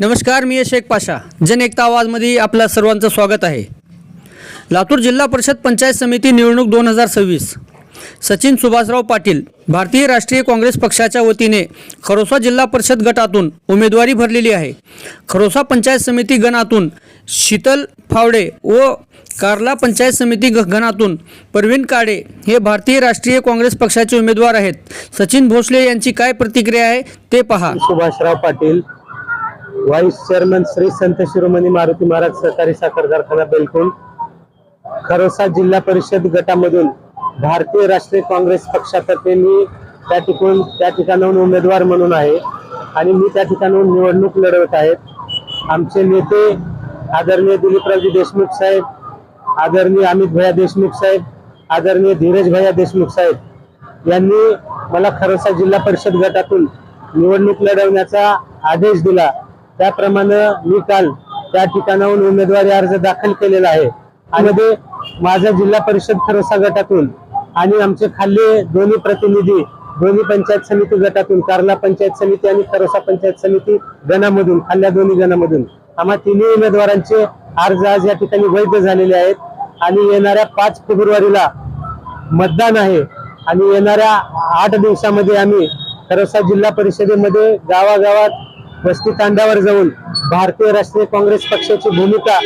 नमस्कार मी शेख पाशा. जन एकता आवाजमध्ये आपल्या सर्वांचं स्वागत आहे. लातूर जिल्हा परिषद पंचायत समिती निवडणूक दोन हजार सव्वीस. सचिन सुभाषराव पाटील भारतीय राष्ट्रीय काँग्रेस पक्षाच्या वतीने खरोसा जिल्हा परिषद गटातून उमेदवारी भरलेली आहे. खरोसा पंचायत समिती गणातून शीतल फावडे व कार्ला पंचायत समिती ग गणातून प्रवीण काडे हे भारतीय राष्ट्रीय काँग्रेस पक्षाचे उमेदवार आहेत. सचिन भोसले यांची काय प्रतिक्रिया आहे ते पहा. सुभाषराव पाटील व्हाईस चेअरमन श्री संत शिरोमणी मारुती महाराज सहकारी साखर कारखाना बेलकुंड खरोसा जिल्हा परिषद गटामधून भारतीय राष्ट्रीय काँग्रेस पक्षातर्फे मी त्या ठिकाण त्या ठिकाणाहून उमेदवार म्हणून आहे आणि मी त्या ठिकाणाहून निवडणूक लढवत आहेत. आमचे नेते आदरणीय दिलीपरावजी देशमुख साहेब आदरणीय अमित भैया देशमुख साहेब आदरणीय धीरज भैया देशमुख साहेब यांनी मला खरोसा जिल्हा परिषद गटातून निवडणूक लढवण्याचा आदेश दिला. त्याप्रमाणे मी काल त्या ठिकाणाहून उमेदवारी अर्ज दाखल केलेला आहे. आणि मध्ये माझा जिल्हा परिषद खरोसा गटातून आणि आमचे खाल्ले दोन्ही प्रतिनिधी दोन्ही पंचायत समिती गटातून कार्ला पंचायत समिती आणि खरोसा पंचायत समिती गणामधून खाल्ल्या दोन्ही गणामधून. आम्हा तिन्ही उमेदवारांचे अर्ज आज या ठिकाणी वैध झालेले आहेत. आणि येणाऱ्या पाच फेब्रुवारीला मतदान आहे. आणि येणाऱ्या आठ दिवसामध्ये आम्ही खरोसा जिल्हा परिषदेमध्ये गावागावात वस्ती तांड्यावर जाऊन भारतीय राष्ट्रीय काँग्रेस पक्षाची भूमिका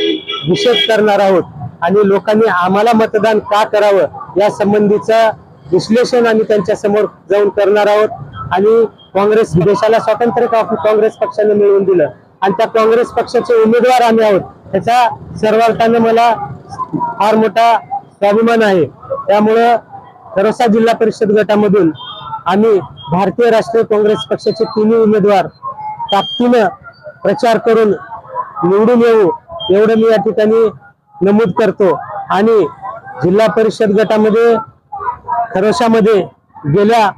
निषेध करणार आहोत. आणि लोकांनी आम्हाला मतदान का करावं या संबंधीचं विश्लेषण आम्ही त्यांच्यासमोर जाऊन करणार आहोत. आणि काँग्रेस देशाला स्वातंत्र्य काँग्रेस पक्षाने मिळवून दिलं? आणि त्या काँग्रेस पक्षाचे उमेदवार आम्ही आहोत. त्याचा सर्वार्थाने मला फार मोठा स्वाभिमान आहे. त्यामुळं खरोसा जिल्हा परिषद गटामधून आम्ही भारतीय राष्ट्रीय काँग्रेस पक्षाचे तिन्ही उमेदवार ताकदीनं प्रचार करून निवडून येऊ एवढं मी या ठिकाणी नमूद करतो. आणि जिल्हा परिषद गटामध्ये खरोशामध्ये गेल्या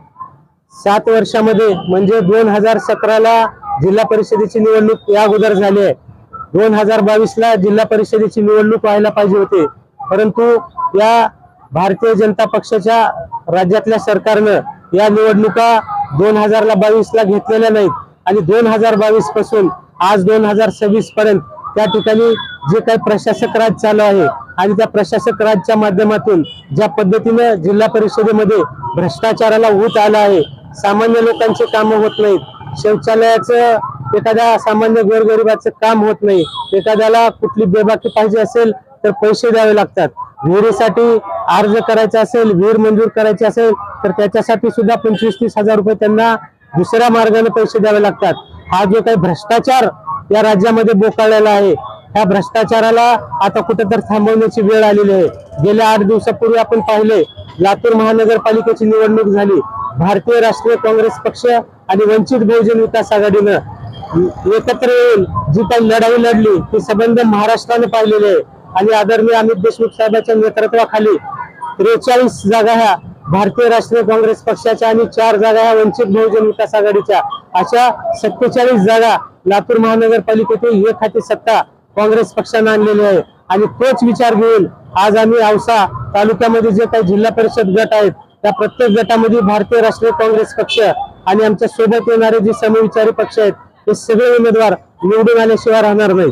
सात वर्षामध्ये म्हणजे दोन हजार सतराला जिल्हा परिषदेची निवडणूक या अगोदर झाली आहे. दोन हजार बावीसला जिल्हा परिषदेची निवडणूक व्हायला पाहिजे होती. परंतु या भारतीय जनता पक्षाच्या राज्यातल्या सरकारनं या निवडणुका दोन हजारला बावीसला घेतलेल्या नाहीत. आणि दोन हजार बावीसपासून आज दोन हजार सव्वीस पर्यंत त्या ठिकाणी जे काही प्रशासक राज चालू आहे आणि त्या प्रशासक राजच्या माध्यमातून ज्या पद्धतीनं जिल्हा परिषदेमध्ये भ्रष्टाचाराला ऊत आला आहे सामान्य लोकांचे कामं होत नाहीत शौचालयाचं एखाद्या सामान्य गोरगरिबाचं काम होत नाही एखाद्याला कुठली बेबाकी पाहिजे असेल तर पैसे द्यावे लागतात. विहिरीसाठी अर्ज करायचा असेल विहीर मंजूर करायची असेल तर त्याच्यासाठी सुद्धा पंचवीस तीस हजार रुपये त्यांना दुसऱ्या मार्गाने पैसे द्यावे लागतात. हा जो काही भ्रष्टाचार या राज्यामध्ये बोकाळलेला आहे ह्या भ्रष्टाचाराला आता कुठेतरी थांबवण्याची वेळ आलेली आहे. गेल्या आठ दिवसापूर्वी आपण पाहिले लातूर महानगरपालिकेची निवडणूक झाली. भारतीय राष्ट्रीय काँग्रेस पक्ष आणि वंचित बहुजन विकास आघाडीनं एकत्र येऊन जी काही लढाई लढली ती संबंध महाराष्ट्राने पाहिलेली आहे. आणि आदरणीय अमित देशमुख साहेबांच्या नेतृत्वाखाली त्रेचाळीस जागा ह्या भारतीय राष्ट्रीय काँग्रेस पक्षाच्या आणि चार जागा ह्या वंचित बहुजन विकास आघाडीच्या अशा सत्तेचाळीस जागा लातूर महानगरपालिकेतील एक हाती सत्ता काँग्रेस पक्षानं आणलेली आहे. आणि तोच विचार घेऊन आज आम्ही औसा तालुक्यामध्ये जे काही जिल्हा परिषद गट आहेत त्या प्रत्येक गटामध्ये भारतीय राष्ट्रीय काँग्रेस पक्ष आणि आमच्यासोबत येणारे जे समविचारी पक्ष आहेत ते सगळे उमेदवार निवडून आल्याशिवाय राहणार नाही